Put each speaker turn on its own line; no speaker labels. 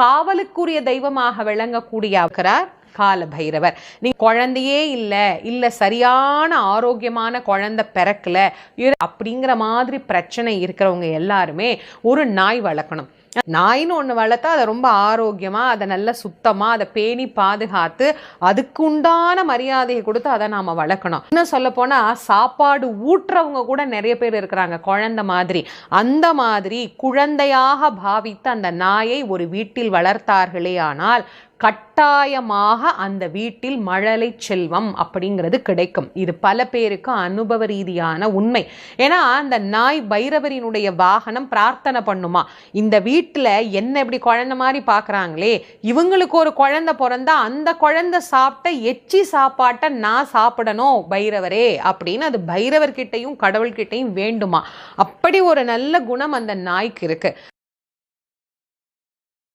காவலுக்குரிய தெய்வமாக விளங்கக்கூடிய இருக்கிறார் கால பைரவர் நீ குழந்தையே இல்லை இல்லை சரியான ஆரோக்கியமான குழந்தை பிறக்கல அப்படிங்கிற மாதிரி பிரச்சனை இருக்கிறவங்க எல்லாருமே ஒரு நாய் வளர்க்கணும். நாயின்னு ஒன்று வளர்த்தா அதை ரொம்ப ஆரோக்கியமாக அதை நல்ல சுத்தமாக அதை பேணி பாதுகாத்து அதுக்கு உண்டான மரியாதையை கொடுத்து அதை நாம் வளர்க்கணும். இன்னும் சொல்ல போனால் சாப்பாடு ஊட்டுறவங்க கூட நிறைய பேர் இருக்கிறாங்க. குழந்தை மாதிரி. அந்த மாதிரி குழந்தையாக பாவித்து அந்த நாயை ஒரு வீட்டில் வளர்த்தார்களே ஆனால் கட்டாயமாக அந்த வீட்டில் மழலை செல்வம் அப்படிங்கிறது கிடைக்கும். இது பல பேருக்கு அனுபவ ரீதியான உண்மை. ஏன்னா அந்த நாய் பைரவரினுடைய வாகனம் பிரார்த்தனை பண்ணுமா? இந்த வீட்டில் என்ன இப்படி குழந்தை மாதிரி பார்க்குறாங்களே இவங்களுக்கு ஒரு குழந்தை பிறந்தா அந்த குழந்தை சாப்பிட்ட எச்சி சாப்பாட்டை நான் சாப்பிடணும் பைரவரே அப்படின்னு அது பைரவர்கிட்டையும் கடவுள்கிட்டையும் வேண்டுமா? அப்படி ஒரு நல்ல குணம் அந்த நாய்க்கு இருக்கு.